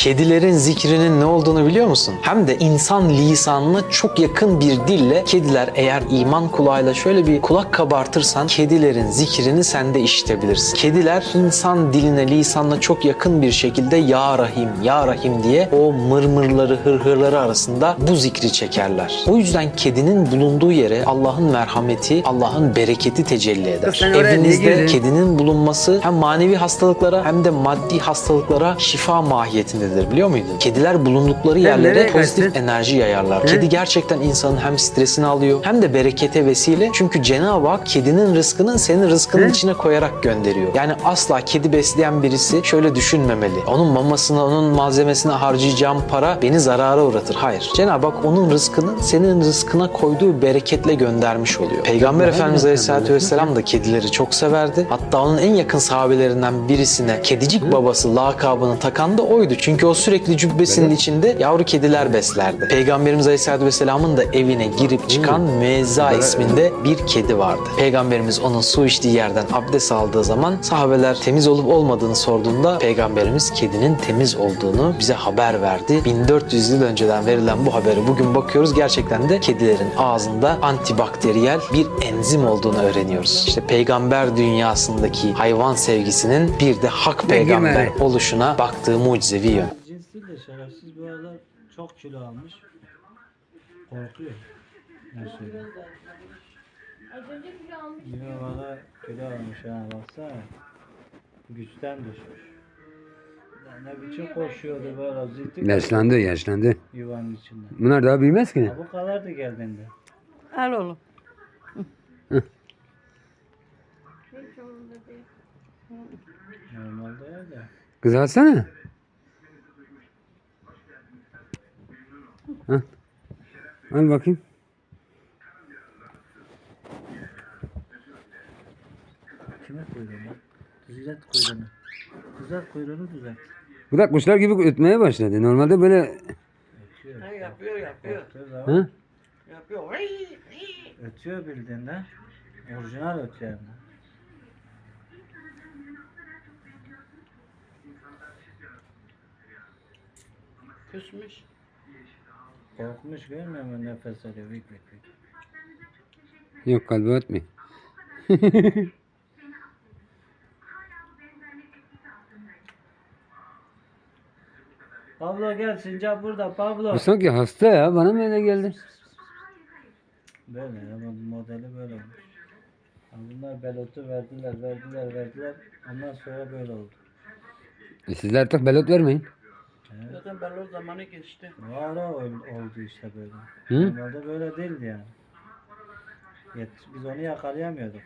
Kedilerin zikrinin ne olduğunu biliyor musun? Hem de insan lisanına çok yakın bir dille kediler eğer iman kulağıyla şöyle bir kulak kabartırsan kedilerin zikrini sen de işitebilirsin. Kediler insan diline lisanına çok yakın bir şekilde Ya Rahim, Ya Rahim diye o mırmırları, hırhırları arasında bu zikri çekerler. O yüzden kedinin bulunduğu yere Allah'ın merhameti, Allah'ın bereketi tecelli eder. Evinizde kedinin bulunması hem manevi hastalıklara hem de maddi hastalıklara şifa mahiyetindedir biliyor muydun? Kediler bulundukları yerlere nereye pozitif kaçtın? enerji yayarlar. Kedi gerçekten insanın hem stresini alıyor hem de berekete vesile. Çünkü Cenab-ı Hak kedinin rızkını senin rızkının He? içine koyarak gönderiyor. Yani asla kedi besleyen birisi şöyle düşünmemeli. Onun mamasına, onun malzemesine harcayacağım para beni zarara uğratır. Hayır. Cenab-ı Hak onun rızkını senin rızkına koyduğu bereketle göndermiş oluyor. Peygamber Yapma, Efendimiz Aleyhisselatü. Vesselam da kedileri çok severdi. Hatta onun en yakın sahabelerinden birisine kedicik babası lakabını takan da oydu. Çünkü o sürekli cübbesinin içinde yavru kediler beslerdi. Peygamberimiz Aleyhisselatü Vesselam'ın da evine girip çıkan Müezza isminde bir kedi vardı. Peygamberimiz onun su içtiği yerden abdest aldığı zaman sahabeler temiz olup olmadığını sorduğunda Peygamberimiz kedinin temiz olduğunu bize haber verdi. 1400 yıl önceden verilen bu haberi bugün bakıyoruz gerçekten de kedilerin ağzında antibakteriyel bir enzim olduğunu öğreniyoruz. İşte peygamber dünyasındaki hayvan sevgisinin bir de hak peygamber oluşuna baktığı mucizevi yön. Aralar çok kilo almış. Korkuyor. Ne söyleyeyim. Az önce kilo almış. Yine bana kilo almış ha baksana. Güçten düşmüş. Ya ne biçim koşuyordu böyle zilti Yaşlandı yaşlandı. yuvanın içinde. Bunlar daha büyümez ki. Ha, bu kadardı geldiğinde. Al oğlum. Hiç umurumda değil. Normalde öyle. Kız alsana. Hah. Al bakayım. Kime kuyruğunu? Düzelt kuyruğunu. Düzelt kuyruğunu düzelt. Bu da kuşlar gibi ötmeye başladı. Normalde böyle Ötüyor. Ha, yapıyor yapıyor. Ha? Yapıyor. Ötüyor bildiğinde. Orijinal ötüyor. yani. Küsmüş. Korkmuş görmüyor musun nefes alıyor. Vik vik vik. Yok kalbi ötmüyor. Pablo gel sincap burada Pablo. Bu sanki hasta ya. Bana mı öyle geldi? Böyle ya bu modeli böyle olmuş. Bunlar belotu verdiler verdiler verdiler. Ondan sonra böyle oldu. E siz de artık belot vermeyin. Belli zamanı geçti. O ara ol- oldu işte böyle. Hı? Normalde böyle değildi yani. Yet- Biz onu yakalayamıyorduk.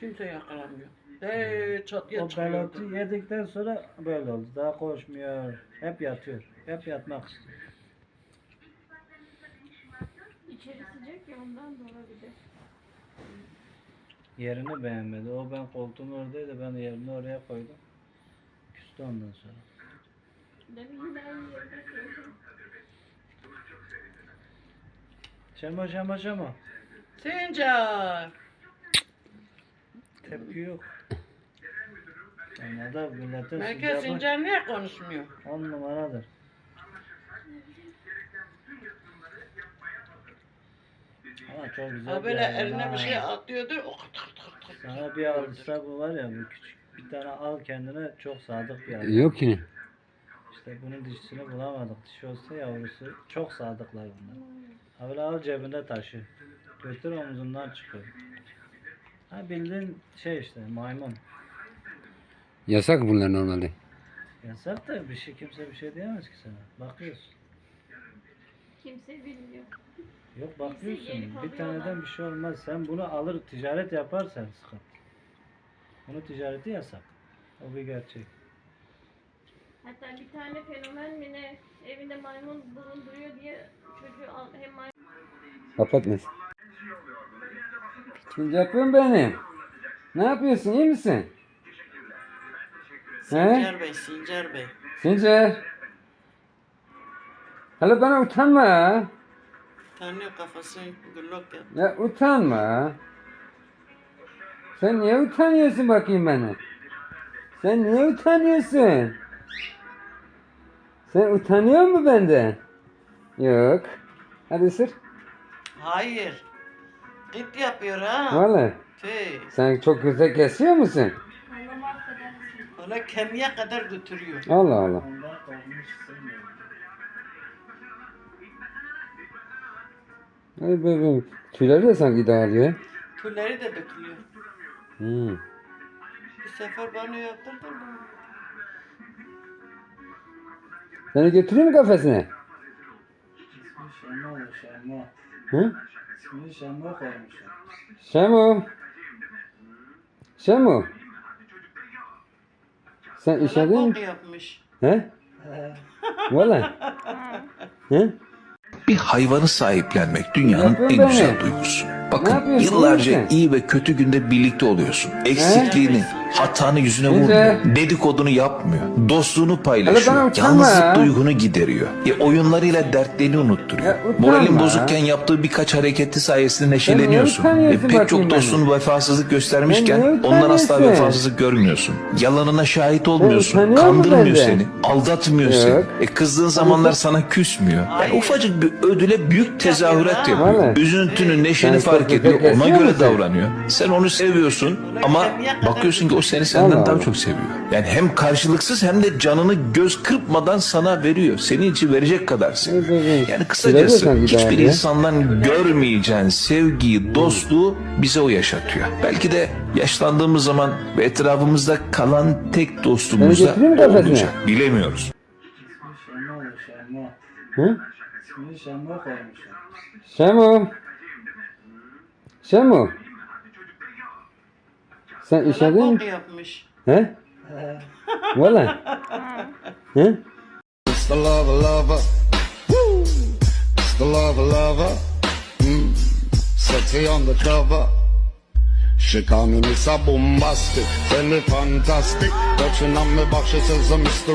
Kimse yakalamıyor. Hey çatıya O çıkıyor. belotu yedikten sonra böyle oldu. Daha koşmuyor. Hep yatıyor. Hep yatmak istiyor. İçeri sıcak ya ondan da olabilir. Yerini beğenmedi. O ben koltuğun oradaydı. Ben yerini oraya koydum. Küstü ondan sonra. Şema şema şema. Sincar. Tepki yok. Normalde milletin Merkez Sincar niye konuşmuyor? on numaradır. Ama çok güzel Ha böyle hayvan eline bir şey atıyordu. O tık tık tık. Sana bir alırsa bu var ya bu küçük. Bir tane al kendine çok sadık bir hayvan. Yok ki. İşte bunun dişisini bulamadık. Dişi olsa yavrusu çok sadıklar bunlar. Böyle al cebinde taşı. Götür omzundan çıkıyor. Ha bildiğin şey işte maymun. Yasak bunlar normalde. Yasak da bir şey kimse bir şey diyemez ki sana. Bakıyorsun. Kimse bilmiyor. Yok bakıyorsun. Bir taneden bir şey olmaz. Sen bunu alır ticaret yaparsan sıkıntı. Bunu ticareti yasak. O bir gerçek. Hatta bir tane fenomen mi ne evinde maymun bulunduruyor diye çocuğu al, hem maymun Kapatmaz. Sincapım benim. Ne yapıyorsun? iyi misin? He? Sincar Bey, Sincar Bey. Sincar. Hele bana utanma ha. Tanrı kafasını güllük yap. Ya utanma. Sen niye utanıyorsun bakayım bana? Sen niye utanıyorsun? Sen utanıyor musun benden? Yok. Hadi ısır. Hayır. Git yapıyor ha. Vallahi. Tüy. Sen çok güzel kesiyor musun? Ona kemiğe kadar götürüyor. Allah Allah. Ay bebeğim. Tüyleri de sanki dağılıyor. Tüyleri de dökülüyor. Hmm. Bir sefer bana yaptırdın mı? Seni götüreyim mi kafesine? İsmi Şemo, Şemo. Hı? İsmini Şemo koymuşum. Şemo. Şemo. Sen işedin Bana mi? yapmış. He? Valla. He? Bir hayvanı sahiplenmek dünyanın en beni. güzel duygusu. Ne Bakın yapıyorsun yıllarca sen? iyi ve kötü günde birlikte oluyorsun. Eksikliğini, hatanı yüzüne vurmuyor. Dedikodunu yapmıyor. Dostluğunu paylaşıyor. Yalnızlık ya. duygunu gideriyor. E, oyunlarıyla dertlerini unutturuyor. Moralin ya. bozukken yaptığı birkaç hareketi sayesinde neşeleniyorsun. E, pek çok dostunu vefasızlık göstermişken ondan asla vefasızlık görmüyorsun. Yalanına şahit olmuyorsun. Kandırmıyor seni. Aldatmıyor seni. E, kızdığın zamanlar sana küsmüyor. Yani ufacık bir ödüle büyük tezahürat Yapıyor. Üzüntünü, neşeni fark ediyor. Ona göre davranıyor. Sen onu seviyorsun ama bakıyorsun ki o seni senden Allah daha Allah. çok seviyor. Yani hem karşılıksız hem de canını göz kırpmadan sana veriyor. Senin için verecek kadar seviyor. Evet, evet. Yani kısacası hiçbir insandan görmeyeceğin sevgiyi, dostluğu bize o yaşatıyor. Belki de yaşlandığımız zaman ve etrafımızda kalan tek dostumuz da olacak. Bilemiyoruz. İsmi Şemo, Şemo. Hı? İsmini Şemo koymuşum. Sen Bana işedin mi? yapmış. He? Valla. He? It's the lover lover. Woo! It's the lover lover. Mm. Sexy on the cover. She call me Mr. Bombastic, tell me fantastic. Touching on me back, she says I'm Mr.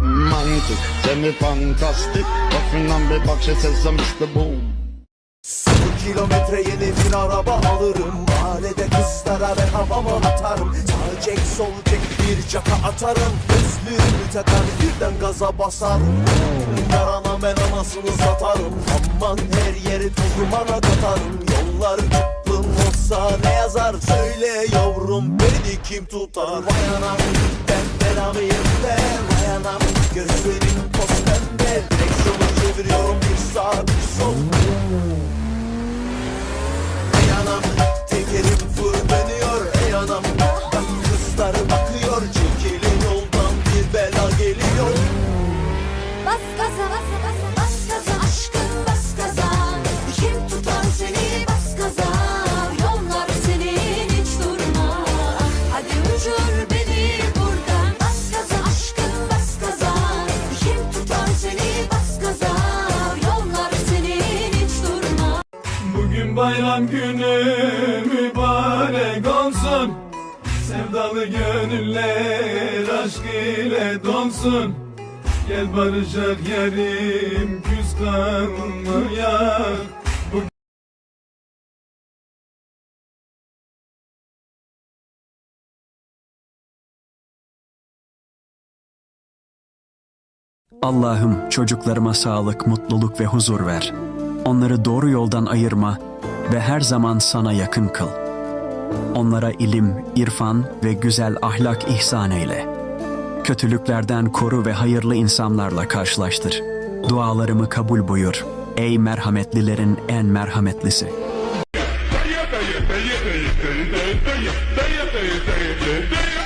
Romantic, tell me fantastic. Touching on me back, she says I'm Mr. Boom. Sıfır kilometre yeni bir araba alırım Kızlara ben havamı atarım. Sağ çek sol çek bir caka atarım. Gözlüğümü takar birden gaza basarım. Yarana ben anasını satarım. Aman her yeri toz dumana katarım. Yollar tıklım olsa ne yazar? Söyle yavrum beni kim tutar? Vay anam ben belamıyım be. Vay anam gözlerim Bugün bayram günü mübarek olsun. Sevdalı gönüller aşk ile dolsun Gel barışak yarim küs kalmayak Allah'ım çocuklarıma sağlık, mutluluk ve huzur ver. Onları doğru yoldan ayırma ve her zaman sana yakın kıl. Onlara ilim, irfan ve güzel ahlak ihsan eyle. Kötülüklerden koru ve hayırlı insanlarla karşılaştır. Dualarımı kabul buyur. Ey merhametlilerin en merhametlisi. Dayı